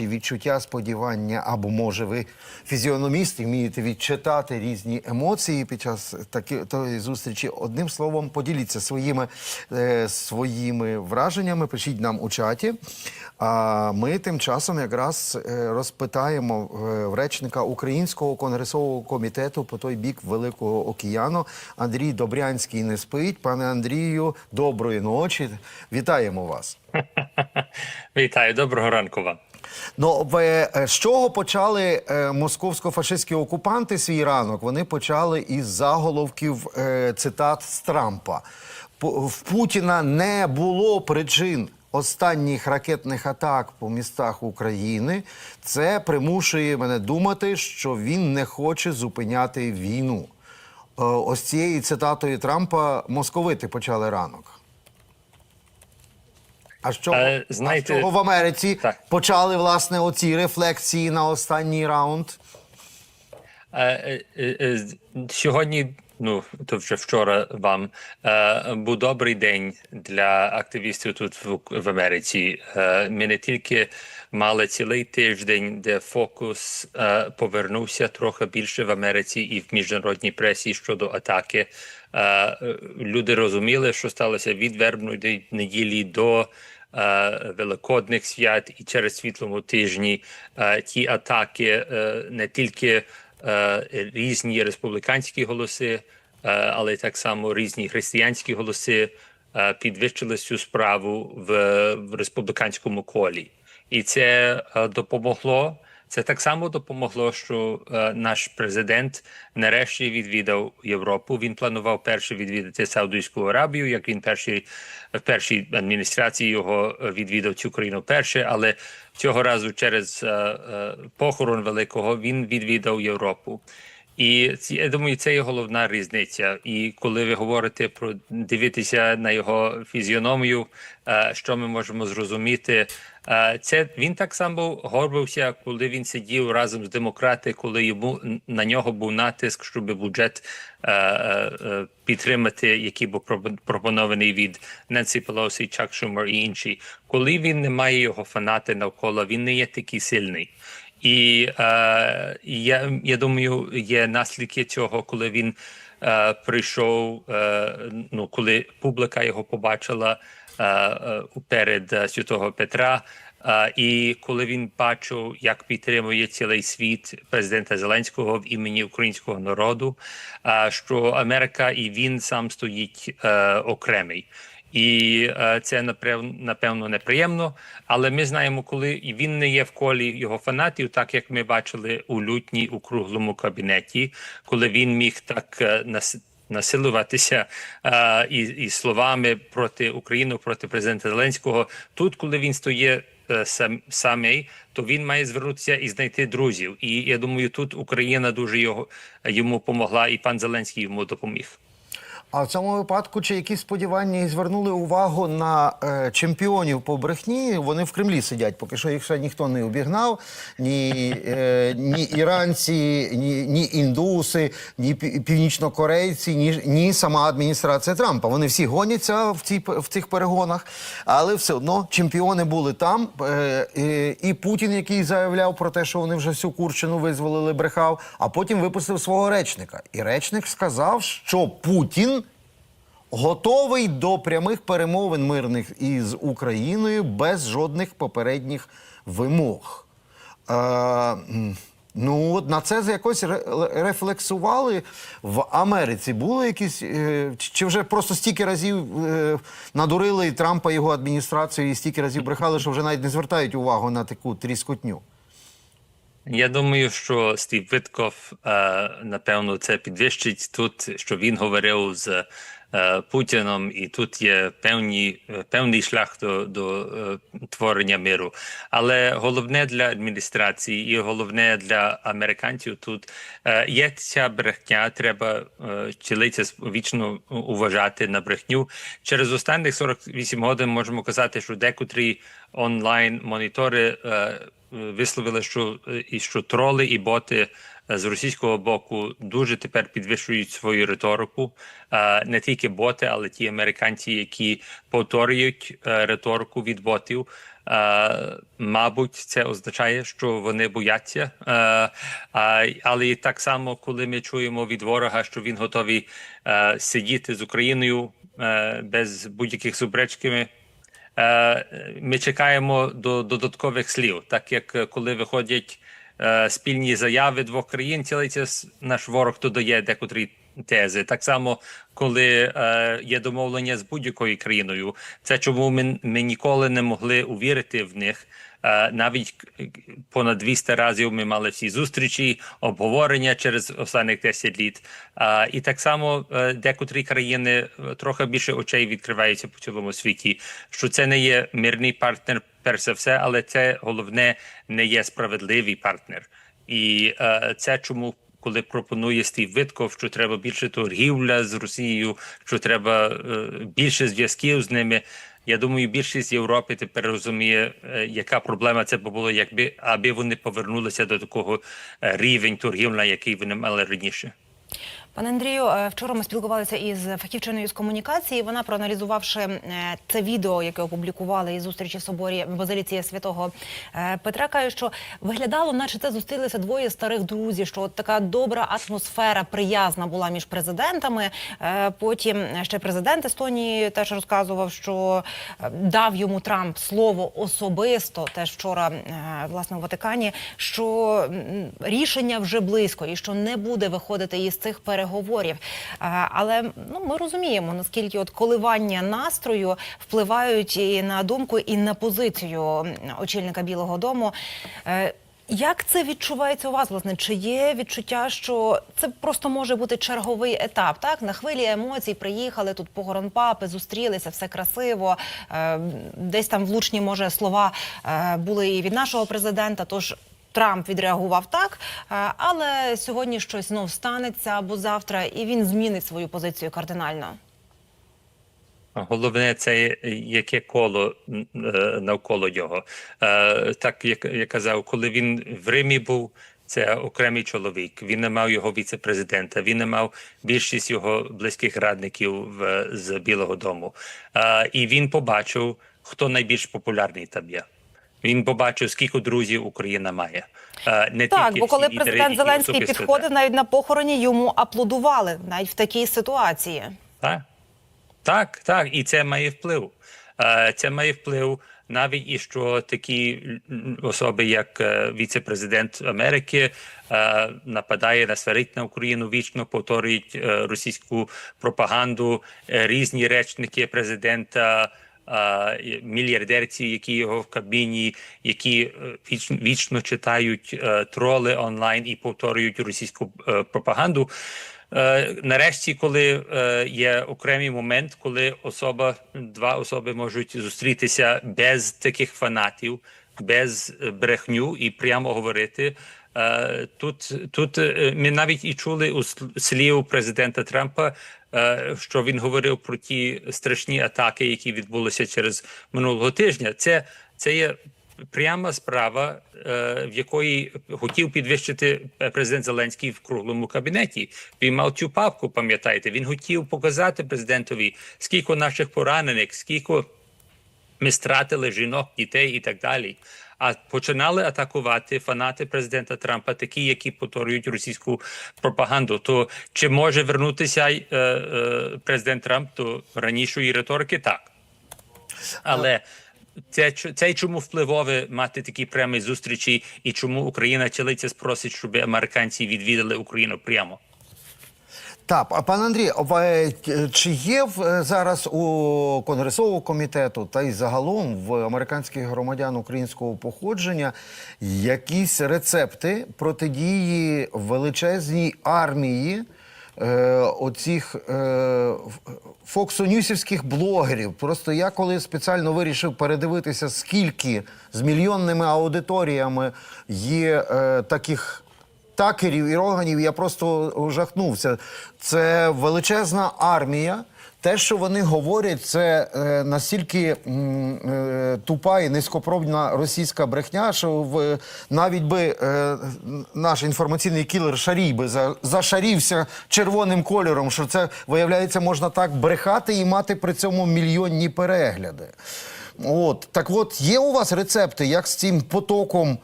ваші відчуття, сподівання, або може ви фізіономіст і вмієте відчитати різні емоції під час таки, тої зустрічі. Одним словом, поділіться своїми, е, своїми враженнями, пишіть нам у чаті. А ми тим часом якраз е, розпитаємо е, в речника Українського конгресового комітету по той бік Великого океану. Андрій Добрянський не спить. Пане Андрію, доброї ночі. Вітаємо вас. Вітаю, доброго ранку вам. Ну, е, з чого почали е, московсько-фашистські окупанти свій ранок? Вони почали із заголовків е, цитат з Трампа. В Путіна не було причин останніх ракетних атак по містах України. Це примушує мене думати, що він не хоче зупиняти війну. Ось цією цитатою Трампа московити почали ранок. А що, Е, знаєте- а з чого в Америці Так. почали власне оці рефлексії на останній раунд? Е, е, е, е, Сьогодні, ну то вже вчора вам е, був добрий день для активістів тут в, в Америці. Е, Ми не тільки мали цілий тиждень, де фокус е, повернувся трохи більше в Америці і в міжнародній пресі щодо атаки. Люди розуміли, що сталося від вербної неділі до. Великодних свят і через світлому тижні ті атаки е, не тільки е, різні республіканські голоси, е, але так само різні християнські голоси підвищили цю справу в, республіканському колі, і це допомогло. Це так само допомогло, що е, наш президент нарешті відвідав Європу. Він планував перше відвідати Саудівську Аравію, як він перший в першій адміністрації його е, відвідав цю країну перше, але цього разу через е, е, похорон великого він відвідав Європу. І я думаю, це є головна різниця. І коли ви говорите про дивитися на його фізіономію, е, що ми можемо зрозуміти, це він так само горбився, коли він сидів разом з демократи, коли йому на нього був натиск, щоб бюджет е, е, е, підтримати, який був пропонований від Ненсі Пелосі, Чак Шумер і інші. Коли він не має його фанати навколо, він не є такий сильний. І е, я, я думаю, є наслідки цього, коли він е, прийшов. Е, ну, коли публіка його побачила е, е, перед е, святого Петра. Е, і коли він бачив, як підтримує цілий світ президента Зеленського в імені українського народу, е, що Америка і він сам стоїть е, окремий. І е, це напевно, неприємно. Але ми знаємо, коли і він не є в колі його фанатів, так як ми бачили у лютні у круглому кабінеті, коли він міг так е. Насилуватися е, і, і словами проти України, проти президента Зеленського. Тут, коли він стоїть сам самий, то він має звернутися і знайти друзів. І я думаю, тут Україна дуже його йому помогла, і пан Зеленський йому допоміг. А в цьому випадку чи якісь сподівання і звернули увагу на е, чемпіонів по брехні? Вони в Кремлі сидять, поки що їх ще ніхто не обігнав. Ні, е, ні іранці, ні, ні індуси, ні північнокорейці, ні, ні сама адміністрація Трампа. Вони всі гоняться в, цій, в цих перегонах, але все одно чемпіони були там. Е, е, і Путін, який заявляв про те, що вони вже всю Курщину визволили, брехав, а потім випустив свого речника. І речник сказав, що Путін готовий до прямих перемовин мирних із Україною без жодних попередніх вимог. Е, ну, от на це якось рефлексували в Америці. Були якісь, е, чи вже просто стільки разів е, надурили Трампа його адміністрацію, і стільки разів брехали, що вже навіть не звертають увагу на таку тріскотню. Я думаю, що Стів Витков, е, напевно, це підвищить тут, що він говорив з Путіном, і тут є певні, е, певний шлях до, до е, творення миру. Але головне для адміністрації і головне для американців тут е, є ця брехня. Треба е, чилиця вічно уважати на брехню. Через останніх 48 годин можемо казати, що декотрі онлайн монітори. Е, висловили, що е, і що троли і боти е, з російського боку дуже тепер підвищують свою риторику. Е, Не тільки боти, але ті американці, які повторюють е, риторику від ботів. Е, Мабуть, це означає, що вони бояться. Е, але і так само, коли ми чуємо від ворога, що він готовий е, сидіти з Україною е, без будь-яких е, ми чекаємо до додаткових слів, так як е, коли виходять е, спільні заяви двох країн, цілиться наш ворог то дає декотрі тези. Так само, коли е, є домовлення з будь-якою країною, це чому ми, ми ніколи не могли увірити в них. Е, навіть понад 200 разів ми мали всі зустрічі, обговорення через останніх 10 літ. Е, і так само е, декотрі країни трохи більше очей відкриваються по цілому світі, що це не є мирний партнер, перш за все, але це головне не є справедливий партнер. І це чому. Коли пропонує Стів Витков, що треба більше торгівля з Росією, що треба більше зв'язків з ними. Я думаю, більшість Європи тепер розуміє, е, яка проблема це було, якби аби вони повернулися до такого рівень рівень торгівля, який вони мали раніше. Пане Андрію, е, вчора ми спілкувалися із фахівчиною з комунікації. Вона проаналізувавши е, це відео, яке опублікували із зустрічі в соборі Базиліці Святого е, Петра, каже, що виглядало, наче це зустрілися двоє старих друзів. Що от така добра атмосфера приязна була між президентами. Потім ще президент Естонії теж розказував, що дав йому Трамп слово особисто. Теж вчора власне у Ватикані, що рішення вже близько і що не буде виходити із цих переговорів. Е, Але ну ми розуміємо наскільки от коливання настрою впливають і на думку, і на позицію очільника Білого Дому. Е, Як це відчувається у вас, власне? Чи є відчуття, що це просто може бути черговий етап? Так на хвилі емоцій приїхали тут похорон папи, зустрілися, все красиво. Е, Десь там влучні може слова були і від нашого президента. Тож Трамп відреагував так, е, але сьогодні щось знов станеться або завтра, і він змінить свою позицію кардинально. Головне, це яке коло е, навколо нього. Е, Так як я казав, коли він в Римі був. Це окремий чоловік. Він не мав його віце-президента. Він не мав більшість його близьких радників з Білого Дому. І він побачив, хто найбільш популярний там є. Він побачив, скільки друзів Україна має. Е, Не Так, тільки бо коли президент Зеленський підходив навіть на похороні, йому аплодували навіть в такій ситуації. Так, так, так, і це має вплив. Е, Це має вплив навіть і що такі особи, як е, віце-президент Америки, нападає на сварить на Україну, вічно повторюють російську пропаганду, різні речники президента. Е, і Мільярдерці, які його в кабіні, які е, вічно, читають е, троли онлайн і повторюють російську е, пропаганду. Нарешті, коли є окремий момент, коли особа, два особи можуть зустрітися без таких фанатів, без брехню і прямо говорити. Е, тут, тут е, ми навіть і чули у слів президента Трампа, е, що він говорив про ті страшні атаки, які відбулися через минулого тижня. Це, це є пряма справа, в якої хотів підвищити президент Зеленський в круглому кабінеті. Він мав цю папку, пам'ятаєте. Він хотів показати президентові, скільки наших поранених, скільки ми стратили жінок, дітей і так далі. А починали атакувати фанати президента Трампа, такі, які повторюють російську пропаганду. То чи може вернутися е, е, президент Трамп до ранішої риторики? Так. Але це, це чому впливове мати такі прямі зустрічі, і чому Україна чилиться спросить, щоб американці відвідали Україну прямо. Так, а пан Андрій, е, чи є е, зараз у Конгресового комітету та й загалом в американських громадян українського походження якісь рецепти протидії величезній армії е, оцих е, фоксонюсівських блогерів? Просто я коли спеціально вирішив передивитися, скільки з мільйонними аудиторіями є е, таких такерів і роганів, я просто жахнувся. Це величезна армія. Те, що вони говорять, це е, настільки е, тупа і низькопробна російська брехня, що в, навіть би е, наш інформаційний кілер Шарій би за, зашарівся червоним кольором, що це, виявляється, можна так брехати і мати при цьому мільйонні перегляди. От так, от є у вас рецепти, як з цим потоком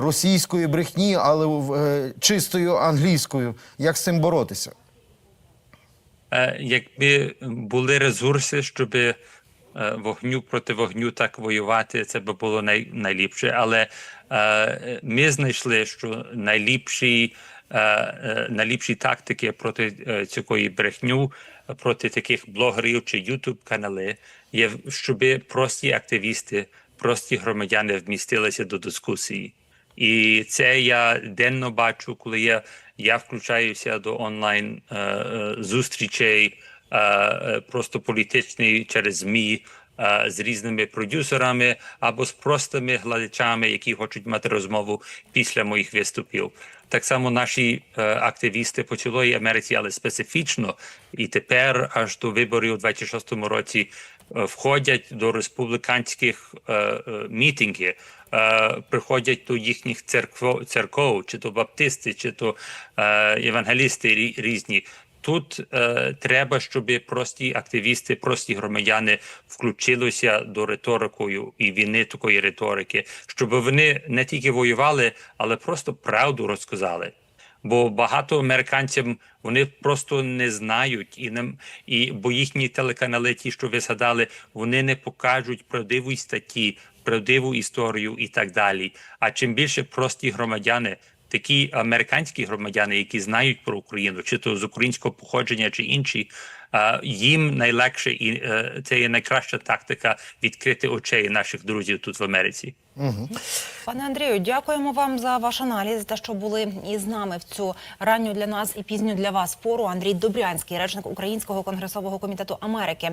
російської брехні, але е, чистою англійською, як з цим боротися? Е, якби були ресурси, щоб е, вогню проти вогню так воювати, це би було най, найліпше. Але е, ми знайшли, що найліпші, е, е, найліпші тактики проти е, цієї брехню, проти таких блогерів чи ютуб канали є, щоб прості активісти, прості громадяни вмістилися до дискусії. І це я денно бачу, коли я, я включаюся до онлайн е, е, зустрічей, е, е, просто політичні через ЗМІ е, з різними продюсерами або з простими глядачами, які хочуть мати розмову після моїх виступів. Так само наші е, активісти по цілої Америці, але специфічно, і тепер аж до виборів у 26-му році входять до республіканських е, е, мітингів, е, приходять до їхніх церков, церков, чи то баптисти, чи то е, євангелісти рі- різні. Тут е, треба, щоб прості активісти, прості громадяни включилися до риторикою і війни такої риторики, щоб вони не тільки воювали, але просто правду розказали. Бо багато американців вони просто не знають і не і бо їхні телеканали, ті, що ви згадали, вони не покажуть правдивої статті, правдиву історію і так далі. А чим більше прості громадяни, такі американські громадяни, які знають про Україну, чи то з українського походження, чи інші, їм найлегше і е, це є найкраща тактика відкрити очей наших друзів тут в Америці. Пане Андрію, дякуємо вам за ваш аналіз, за те, що були із нами в цю ранню для нас і пізню для вас пору. Андрій Добрянський, речник Українського конгресового комітету Америки.